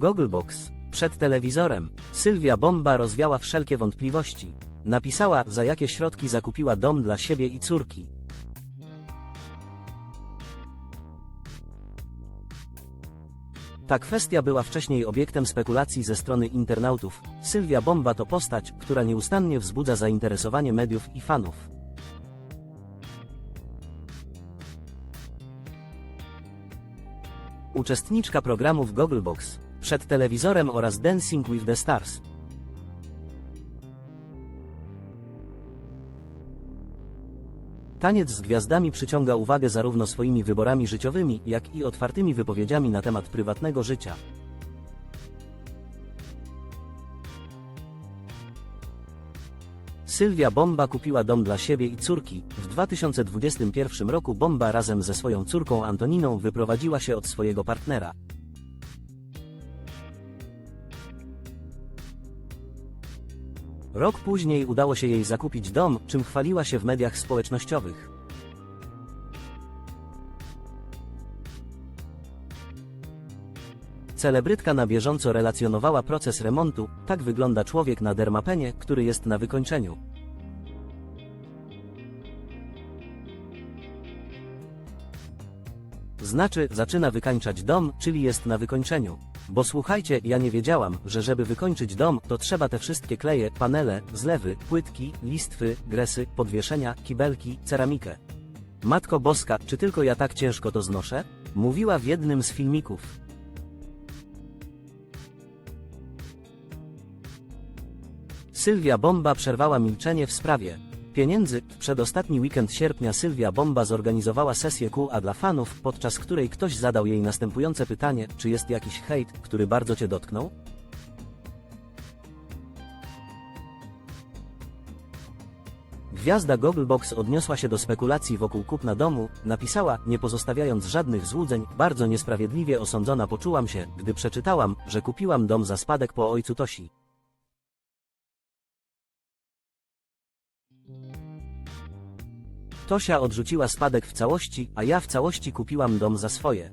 Gogglebox. Przed telewizorem. Sylwia Bomba rozwiała wszelkie wątpliwości. Napisała, za jakie środki zakupiła dom dla siebie i córki. Ta kwestia była wcześniej obiektem spekulacji ze strony internautów. Sylwia Bomba to postać, która nieustannie wzbudza zainteresowanie mediów i fanów. Uczestniczka programów Gogglebox, przed telewizorem oraz Dancing with the Stars. Taniec z gwiazdami przyciąga uwagę zarówno swoimi wyborami życiowymi, jak i otwartymi wypowiedziami na temat prywatnego życia. Sylwia Bomba kupiła dom dla siebie i córki. W 2021 roku Bomba razem ze swoją córką Antoniną wyprowadziła się od swojego partnera. Rok później udało się jej zakupić dom, czym chwaliła się w mediach społecznościowych. Celebrytka na bieżąco relacjonowała proces remontu, tak wygląda człowiek na dermapenie, który jest na wykończeniu. Znaczy, zaczyna wykańczać dom, czyli jest na wykończeniu. Bo słuchajcie, ja nie wiedziałam, że żeby wykończyć dom, to trzeba te wszystkie kleje, panele, zlewy, płytki, listwy, gresy, podwieszenia, kibelki, ceramikę. Matko Boska, czy tylko ja tak ciężko to znoszę? Mówiła w jednym z filmików. Sylwia Bomba przerwała milczenie w sprawie pieniędzy. W przedostatni weekend sierpnia Sylwia Bomba zorganizowała sesję QA dla fanów, podczas której ktoś zadał jej następujące pytanie, czy jest jakiś hejt, który bardzo cię dotknął? Gwiazda Gogglebox odniosła się do spekulacji wokół kupna domu, napisała, nie pozostawiając żadnych złudzeń, bardzo niesprawiedliwie osądzona poczułam się, gdy przeczytałam, że kupiłam dom za spadek po ojcu Tosi. Tosia odrzuciła spadek w całości, a ja w całości kupiłam dom za swoje.